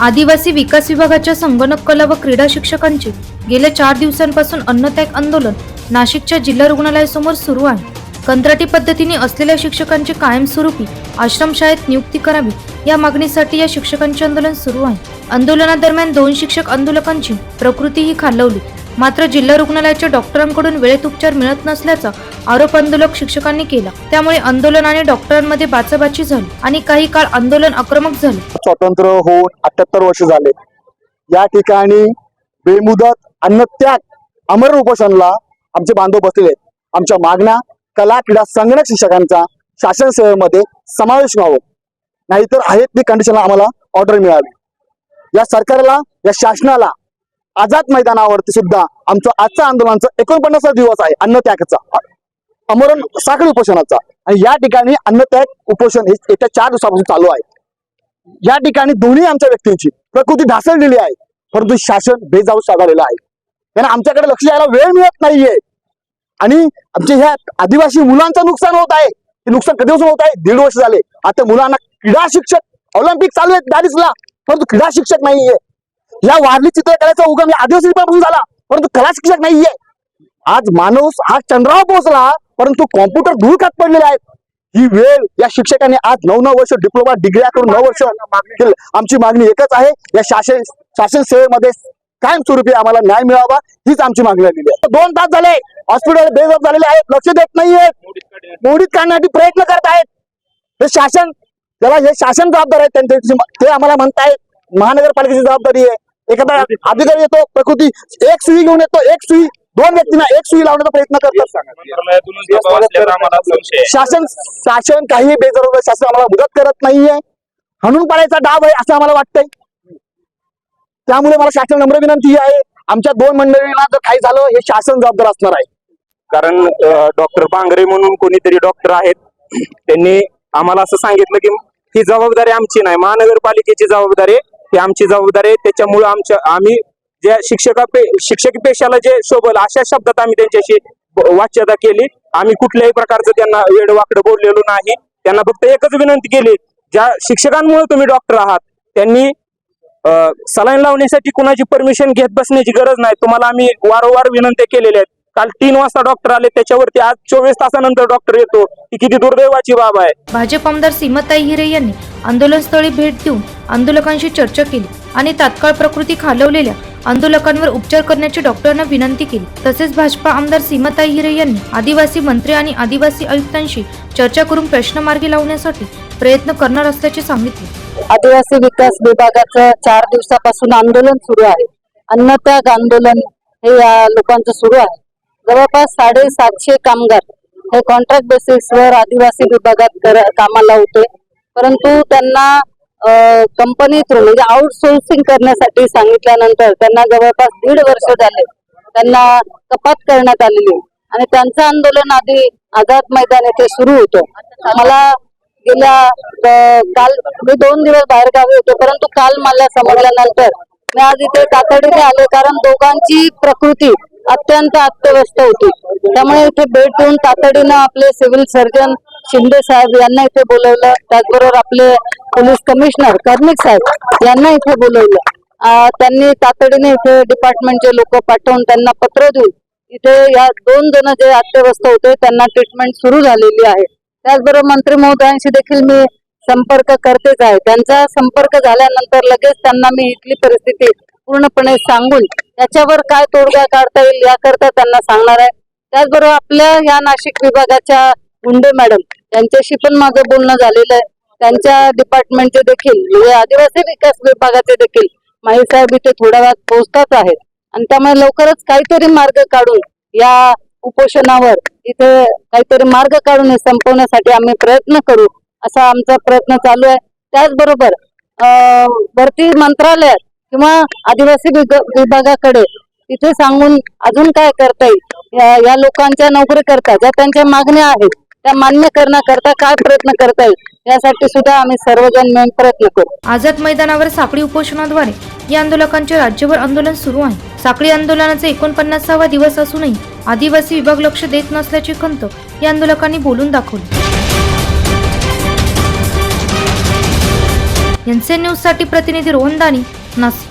आदिवासी विकास विभागाच्या संगणक कला व क्रीडा शिक्षकांचे गेल्या चार दिवसांपासून अन्नत्याग आंदोलन नाशिकच्या जिल्हा रुग्णालयासमोर सुरू आहे. कंत्राटी पद्धतीने असलेल्या शिक्षकांची कायमस्वरूपी आश्रमशाळेत नियुक्ती करावी या मागणीसाठी या शिक्षकांचे आंदोलन सुरू आहे. आंदोलनादरम्यान दोन शिक्षक आंदोलकांची प्रकृतीही खालवली. मात्र जिल्हा रुग्णालयाच्या डॉक्टरांकडून वेळेत उपचार मिळत नसल्याचा आरोप आंदोलक शिक्षकांनी केला. त्यामुळे आंदोलन आणि डॉक्टरांमध्ये बाचाबाची झाली आणि काही काळ आंदोलन आक्रमक झाले. स्वतंत्र होऊन अठ्याहत्तर वर्ष झाले. या ठिकाणी बेमुदत अन्नत्याग अमर उपोषणला आमचे बांधव बसलेले आहेत. आमच्या मागण्या कला क्रीडा संगणक शिक्षकांचा शासन सेवेमध्ये समावेश व्हावं. नाहीतर आहेत ती कंडिशनला आम्हाला ऑर्डर मिळावी. या सरकारला या शासनाला आझाद मैदानावरती सुद्धा आमचं आजचं आंदोलनाचा एकोणपन्नासा दिवस आहे अन्नत्यागाचा. अमरण साखळी उपोषणाचा. आणि या ठिकाणी अन्नत्याग उपोषण हे येत्या चार दिवसापासून चालू आहे. या ठिकाणी दोन्ही आमच्या व्यक्तींची प्रकृती ढासळलेली आहे. परंतु शासन बेजाऊ सागालेलं आहे. त्यांना आमच्याकडे लक्ष द्यायला वेळ मिळत नाहीये. आणि आमच्या ह्या आदिवासी मुलांचं नुकसान होत आहे. हे नुकसान कधीपासून होत आहे? दीड वर्ष झाले. आता मुलांना क्रीडा शिक्षक ऑलिम्पिक चालू आहेत दारिसला परंतु क्रीडा शिक्षक नाहीये. या वारली चित्रकलेचा उगम या आदिवासी झाला. परंतु कला शिक्षक नाहीये. आज माणूस हा चंद्रावर पोहोचला. परंतु कॉम्प्युटर दूर खात पडलेले आहेत. ही वेळ या शिक्षकांनी आज नऊ नऊ वर्ष डिप्लोमा डिग्र्या करून नऊ वर्ष आमची मागणी एकच आहे या शासन शासन सेवेमध्ये कायमस्वरूपी आम्हाला न्याय मिळावा हीच आमची मागणी आलेली आहे. दोन तास झाले हॉस्पिटल बेजबाब झालेले आहेत लक्ष देत नाहीये. मोडीत काढण्यासाठी प्रयत्न करत आहेत. हे शासन त्याला हे शासन जबाबदार आहे त्यांच्या ते आम्हाला म्हणतायत. महानगरपालिकेची जबाबदारी आहे. एखादा अधिकारी येतो प्रकृती एक सुई घेऊन येतो एक सुई दोन व्यक्तींना एक सुई लावण्याचा प्रयत्न करतात. शासन शासन काही बेजबाबदार शासन आम्हाला मदत करत नाहीये. हाणून पाडायचा डाव आहे असं आम्हाला वाटतंय. त्यामुळे मला शासन नम्र विनंती आहे. आमच्या दोन मंडळींना जर काही झालं हे शासन जबाबदार असणार आहे. कारण डॉक्टर बांगरे म्हणून कोणीतरी डॉक्टर आहेत. त्यांनी आम्हाला असं सांगितलं की ही जबाबदारी आमची नाही. महानगरपालिकेची जबाबदारी आहे. ही आमची जबाबदारी आहे. त्याच्यामुळे आमच्या आम्ही ज्या शिक्षका पे शिक्षक पेशाला जे शोभल अशा शब्दात आम्ही त्यांच्याशी वाच्यता केली. आम्ही कुठल्याही प्रकारचं त्यांना वेडवाकडं बोललेलो नाही. त्यांना फक्त एकच विनंती केली ज्या शिक्षकांमुळे तुम्ही डॉक्टर आहात त्यांनी सलाईन लावण्यासाठी कुणाची परमिशन घेत बसण्याची गरज नाही. तुम्हाला आम्ही वारंवार विनंती केलेल्या आहेत. काल तीन वाजता डॉक्टर आले त्याच्यावरती आज चोवीस तासानंतर डॉक्टर येतो. ही किती दुर्दैवाची बाब आहे. भाजप आमदार सीमाताई हिरे यांनी आंदोलनस्थळी भेट देऊन आंदोलकांशी चर्चा केली आणि तात्काळ प्रकृती खालवलेल्या आंदोलकांवर उपचार करण्याची डॉक्टरांना विनंती केली. तसेच भाजपा आमदार सीमाताई हिरे यांनी आदिवासी मंत्री आणि आदिवासी आयुक्तांशी चर्चा करून प्रश्न मार्गी लावण्यासाठी प्रयत्न करणार असल्याचे सांगितले. आदिवासी विकास विभागाचं चार दिवसापासून आंदोलन सुरू आहे. अन्नत्याग आंदोलन हे या लोकांचं सुरू आहे. जवळपास साडेसातशे कामगार हे कॉन्ट्रॅक्ट बेसिसवर आदिवासी विभागात कामाला होते. परंतु त्यांना कंपनी थ्रू म्हणजे आउटसोर्सिंग करण्यासाठी सांगितल्यानंतर त्यांना जवळपास दीड वर्ष झाले. त्यांना कपात करण्यात आलेली आणि त्यांचं आंदोलन आधी आझाद मैदान येथे सुरू होतं. मला गेल्या काल मी दोन दिवस बाहेर गावी परंतु काल मला समजल्यानंतर मी आज इथे तातडीने आले कारण दोघांची प्रकृती अत्यंत अत्यवस्थ होती. त्यामुळे इथे भेट देऊन तातडीनं आपले सिव्हिल सर्जन शिंदे साहेब यांना इथे बोलवलं. त्याचबरोबर आपले पोलीस कमिशनर कर्णिक साहेब यांना इथे बोलवलं. त्यांनी तातडीने इथे डिपार्टमेंटचे लोक पाठवून त्यांना पत्र देऊन इथे या दोन जण जे अत्यवस्थ होते त्यांना ट्रीटमेंट सुरू झालेली आहे. त्याचबरोबर मंत्री महोदयांशी देखील मी संपर्क करतेच आहे. त्यांचा संपर्क झाल्यानंतर लगेच त्यांना मी इथली परिस्थिती पूर्णपणे सांगून त्याच्यावर काय तोडगा काढता येईल याकरता त्यांना सांगणार आहे. त्याचबरोबर आपल्या या नाशिक विभागाच्या गुंडे मॅडम यांच्याशी पण माझं बोलणं झालेलं आहे. त्यांच्या डिपार्टमेंटचे देखील म्हणजे आदिवासी विकास विभागाचे देखील माही साहेब इथे थोड्या वेळात पोहोचतात आहेत. आणि त्यामुळे लवकरच काहीतरी मार्ग काढून या उपोषणावर इथे काहीतरी मार्ग काढून हे संपवण्यासाठी आम्ही प्रयत्न करू असा आमचा प्रयत्न चालू आहे. त्याचबरोबर भरती मंत्रालयात किंवा आदिवासी विभागाकडे तिथे सांगून अजून काय करता येईल? या, या लोकांच्या नोकरी करता ज्या त्यांच्या मागण्या आहेत त्या मान्य करण्याकरता काय प्रयत्न करता येईल? यासाठी सुद्धा आम्ही सर्वजण मिळून प्रयत्न करू. आझाद मैदानावर साखळी उपोषणाद्वारे या आंदोलकांचे राज्यभर आंदोलन सुरू आहे. साखळी आंदोलनाचा एकोणपन्नासावा दिवस असूनही आदिवासी विभाग लक्ष देत नसल्याची खंत या आंदोलकांनी बोलून दाखवली. एनसीएन न्यूजसाठी प्रतिनिधी रोहन दानी नाशिक